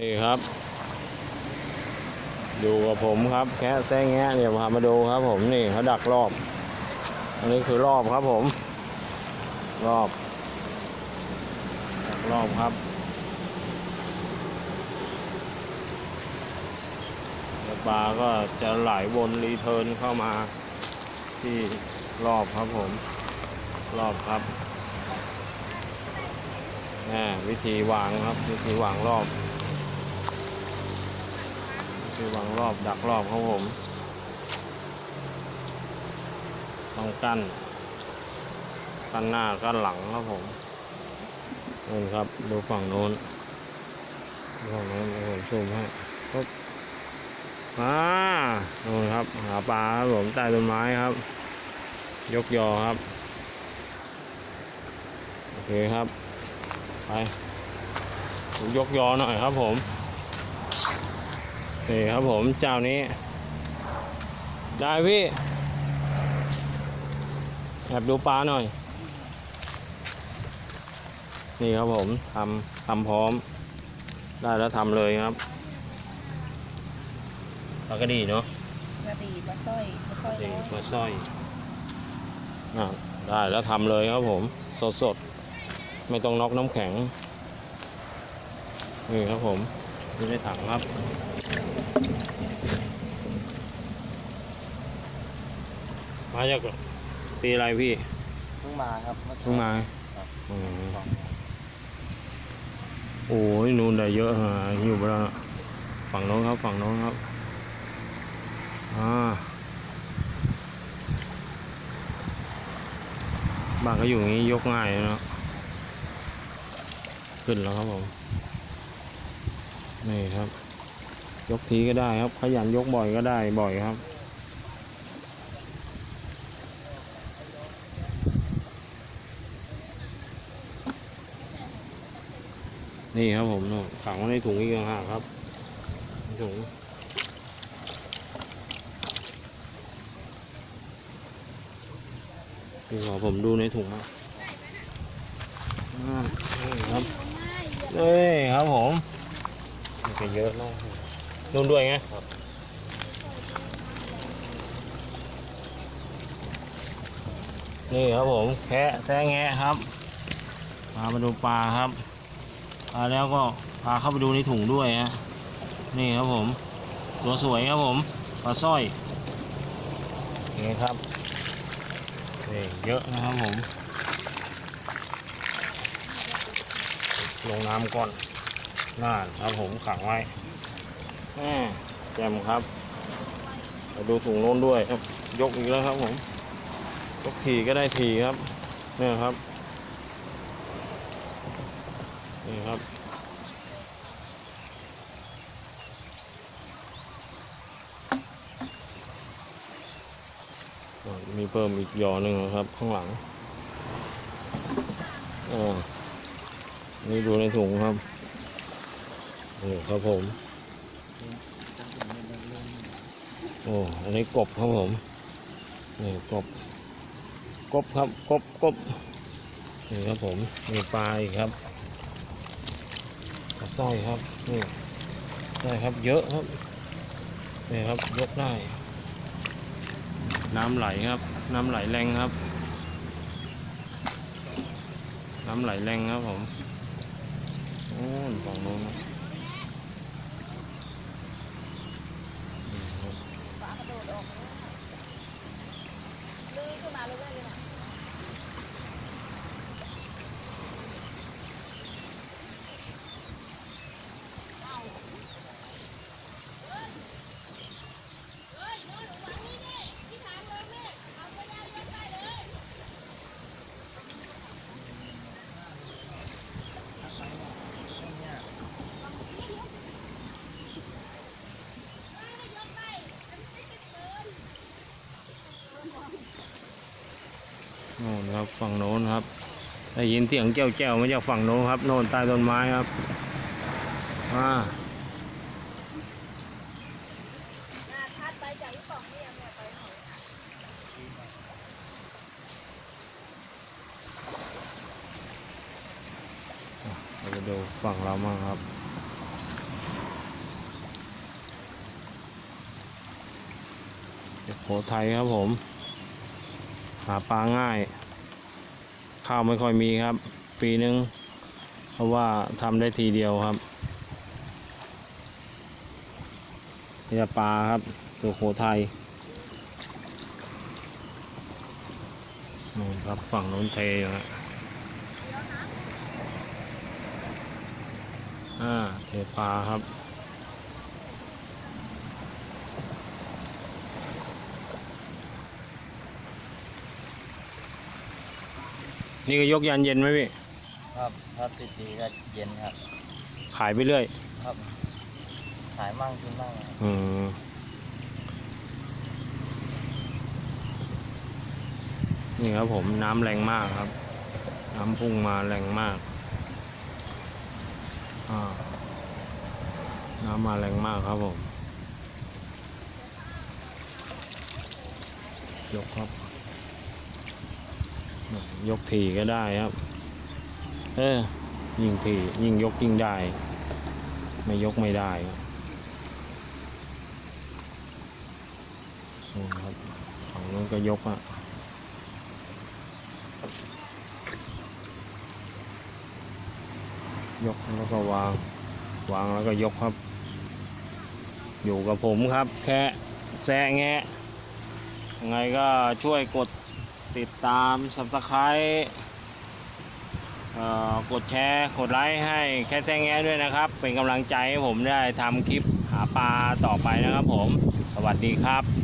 นี่ครับ อยู่กับผมครับแค่แซงแงะเนี่ยพามาดูครับ ผมนี่เขาดักรอบ อันนี้คือรอบครับผม รอบดักรอบครับ ปลาก็จะไหลวนรีเทิร์นเข้ามา ที่รอบครับผม รอบครับแหมวิธีวางครับ วิธีวางรอบ คือวางรอบดักรอบครับผมต้องกั้นกั้นหน้ากั้นหลังครับผมนู่นครับดูฝั่งโน้นดูฝั่งโน้นผมซูมให้ปุ๊บอ่านู่นครับหาปลาครับผมใต้ต้นไม้ครับ ยกยอครับโอเคครับไปยกยอหน่อยครับผม นี่ครับผมเจ้านี้ ได้พี่ แอบดูปลาหน่อย นี่ครับผมทำทำพร้อม ได้แล้วทำเลยครับปลากระดีเนาะกระดีปลาสร้อยปลาสร้อยดีน้อยปลาสร้อยอะได้แล้วทำเลยครับผมสดสดๆ ไม่ต้องน็อกน้ำแข็ง นี่ครับผมอยู่ในถังครับ มาจากตีอะไรพี่เพิ่งมาครับเมื่อเพิ่งมาครับอืมสองโอ้ยนู่นได้เยอะฮะอยู่บนฝั่งโน้นครับ ฝั่งโน้นครับอ่าบ้านเขาอยู่อย่างนี้ยกง่ายเนาะขึ้นแล้วครับผม นี่ครับ ยกทีก็ได้ครับ ขยันยกบ่อยก็ได้บ่อยครับนี่ครับผมดูขังไว้ในถุงอีกต่างหากครับ ถุง นี่ขอผมดูในถุงครับนี่ครับ นี่ครับผม มันจะเยอะเนาะนู่นด้วยไงนี่ครับผมแคะแซะแงะครับพามาดูปลาครับมาแล้วก็พาเข้าไปดูในถุงด้วยฮะนี่ครับผม ตัวสวยครับผมปลาสร้อยนี่ครับนี่เยอะนะครับผม ลงน้ำก่อน น่านครับผมขังไว้แหม่แจ่มครับไปดูถุงโน้นด้วยครับ ยกอีกแล้วครับผม ยกทีก็ได้ทีครับ เนี่ยครับ นี่ครับมีเพิ่มอีกยอหนึ่งนะครับ ข้างหลังอ่านี่ดูในถุงครับ นี่ครับผม โอ้อันนี้กบครับผม นี่กบ กบครับ กบกบนี่ครับผม มีปลาอีกครับปลาสร้อยครับ นี่ได้ครับ เยอะครับ นี่ครับ ยกได้ น้ำไหลครับ น้ำไหลแรงครับ น้ำไหลแรงครับผม โอ้ยฝั่งโน้นครับ ปล ครับฝั่งโน้นครับ ได้ยินเสียงแจ้วแจ้วมาจากฝั่งโน้นครับ โน่นใต้ต้นไม้ครับอ่าเราไปดูฝั่งเรามาครับโขไทยครับผม หาปลาง่าย ข้าวไม่ค่อยมีครับ ปีนึง เพราะว่าทำได้ทีเดียวครับนี่ปลาครับสุโขทัยนู่นครับฝั่งนู้นเทอยู่ฮะอ่าเทปลาครับ นี่ก็ยกยันเย็นไหมพี่ ครับถ้าติดดีก็เย็นครับ ขายไปเรื่อย ครับ ขายมั่งกินมั่งครับอืมนี่ครับผมน้ำแรงมากครับ น้ำพุ่งมาแรงมาก อ่า น้ำมาแรงมากครับผม ยกครับ ยกทีก็ได้ครับ เออ ยิ่งทียิ่งยกยิ่งได้ ไม่ยกไม่ได้ครับฝั่งนู้นก็ยกอะยกแล้วก็วาง วางแล้วก็ยกครับ อยู่กับผมครับ แค่แซะแงะยังไงก็ช่วยกด ติดตาม s u b สไครต์กดแชร์ กดไลค์ให้แค่แซงแงะด้วยนะครับ เป็นกำลังใจให้ผมได้ทำคลิปหาปลาต่อไปนะครับผม สวัสดีครับ